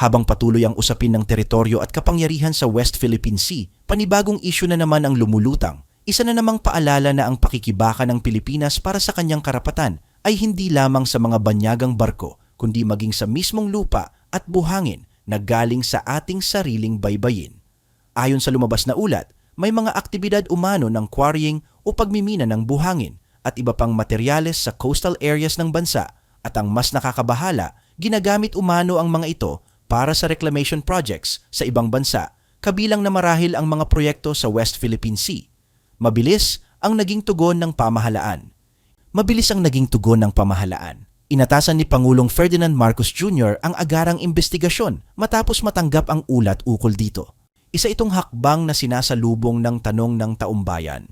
Habang patuloy ang usapin ng teritoryo at kapangyarihan sa West Philippine Sea, panibagong isyu na naman ang lumulutang. Isa na namang paalala na ang pakikibaka ng Pilipinas para sa kanyang karapatan ay hindi lamang sa mga banyagang barko, kundi maging sa mismong lupa at buhangin na galing sa ating sariling baybayin. Ayon sa lumabas na ulat, may mga aktibidad umano ng quarrying o pagmimina ng buhangin at iba pang materyales sa coastal areas ng bansa at ang mas nakakabahala, ginagamit umano ang mga ito para sa reclamation projects sa ibang bansa, kabilang na marahil ang mga proyekto sa West Philippine Sea. Mabilis ang naging tugon ng pamahalaan. Mabilis ang naging tugon ng pamahalaan. Inatasan ni Pangulong Ferdinand Marcos Jr. ang agarang investigasyon matapos matanggap ang ulat ukol dito. Isa itong hakbang na sinasalubong ng tanong ng taumbayan.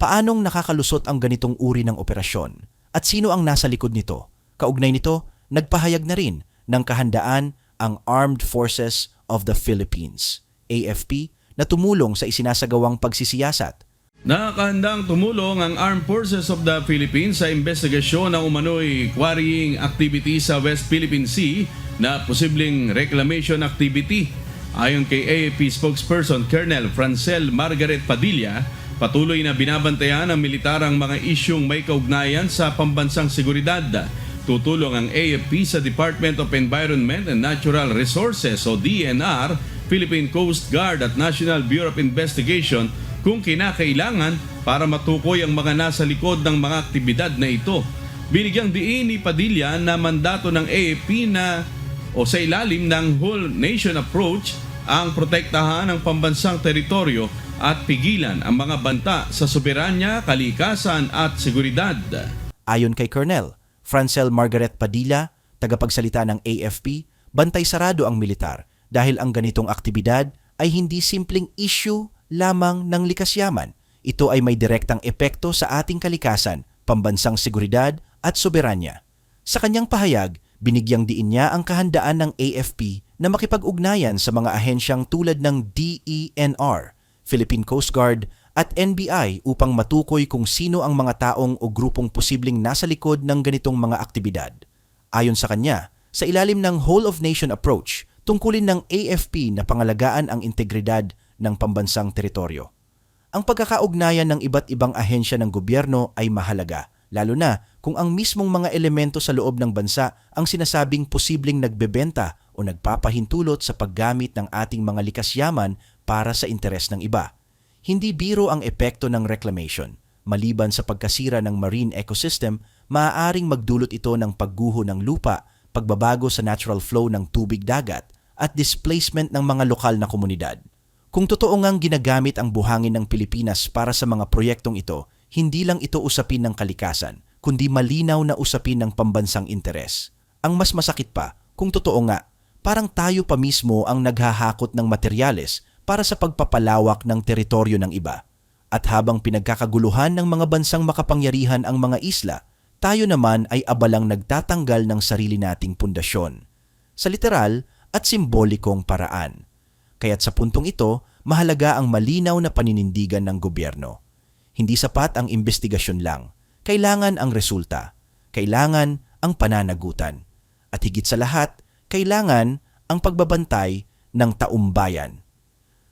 Paanong nakakalusot ang ganitong uri ng operasyon? At sino ang nasa likod nito? Kaugnay nito, nagpahayag na rin ng kahandaan ang Armed Forces of the Philippines, AFP, na tumulong sa isinasagawang pagsisiyasat Nakakahandang tumulong ang Armed Forces of the Philippines sa investigasyon ng umano'y quarrying activity sa West Philippine Sea na posibleng reclamation activity. Ayon kay AFP spokesperson Colonel Francel Margaret Padilla, patuloy na binabantayan ng militar ang mga isyong may kaugnayan sa pambansang seguridad. Tutulong ang AFP sa Department of Environment and Natural Resources o DNR, Philippine Coast Guard at National Bureau of Investigation kung kinakailangan para matukoy ang mga nasa likod ng mga aktibidad na ito. Binigyang diin ni Padilla na mandato ng AFP na o sa ilalim ng whole nation approach ang protektahan ang pambansang teritoryo at pigilan ang mga banta sa soberanya, kalikasan at seguridad. Ayon kay Colonel Francel Margaret Padilla, tagapagsalita ng AFP, bantay sarado ang militar dahil ang ganitong aktibidad ay hindi simpleng issue lamang ng likas yaman. Ito ay may direktang epekto sa ating kalikasan, pambansang seguridad at soberanya. Sa kanyang pahayag, binigyang diin niya ang kahandaan ng AFP na makipag-ugnayan sa mga ahensyang tulad ng DENR, Philippine Coast Guard at NBI upang matukoy kung sino ang mga taong o grupong posibleng nasa likod ng ganitong mga aktibidad. Ayon sa kanya, sa ilalim ng whole of nation approach, tungkulin ng AFP na pangalagaan ang integridad ng pambansang teritoryo. Ang pagkakaugnayan ng iba't ibang ahensya ng gobyerno ay mahalaga, lalo na kung ang mismong mga elemento sa loob ng bansa ang sinasabing posibleng nagbebenta o nagpapahintulot sa paggamit ng ating mga likas yaman para sa interes ng iba. Hindi biro ang epekto ng reclamation. Maliban sa pagkasira ng marine ecosystem, maaaring magdulot ito ng pagguho ng lupa, pagbabago sa natural flow ng tubig dagat, at displacement ng mga lokal na komunidad. Kung totoo ngang ginagamit ang buhangin ng Pilipinas para sa mga proyektong ito, hindi lang ito usapin ng kalikasan, kundi malinaw na usapin ng pambansang interes. Ang mas masakit pa, kung totoo nga, parang tayo pa mismo ang naghahakot ng materyales para sa pagpapalawak ng teritoryo ng iba. At habang pinagkakaguluhan ng mga bansang makapangyarihan ang mga isla, tayo naman ay abalang nagtatanggal ng sarili nating pundasyon. Sa literal at simbolikong paraan. Kaya't sa puntong ito, mahalaga ang malinaw na paninindigan ng gobyerno. Hindi sapat ang investigasyon lang. Kailangan ang resulta. Kailangan ang pananagutan. At higit sa lahat, kailangan ang pagbabantay ng taumbayan.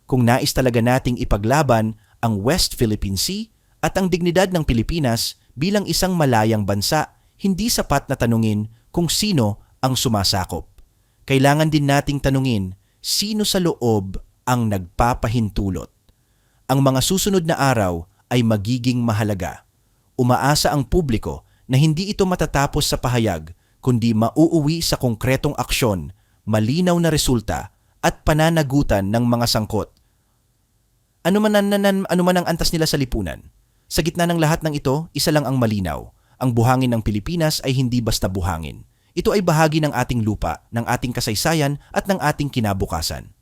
Kung nais talaga nating ipaglaban ang West Philippine Sea at ang dignidad ng Pilipinas bilang isang malayang bansa, hindi sapat na tanungin kung sino ang sumasakop. Kailangan din nating tanungin sino sa loob ang nagpapahintulot. Ang mga susunod na araw ay magiging mahalaga. Umaasa ang publiko na hindi ito matatapos sa pahayag kundi mauuwi sa konkretong aksyon, malinaw na resulta at pananagutan ng mga sangkot. Ano man, an, ano man ang antas nila sa lipunan, sa gitna ng lahat ng ito, isa lang ang malinaw. Ang buhangin ng Pilipinas ay hindi basta buhangin. Ito ay bahagi ng ating lupa, ng ating kasaysayan at ng ating kinabukasan.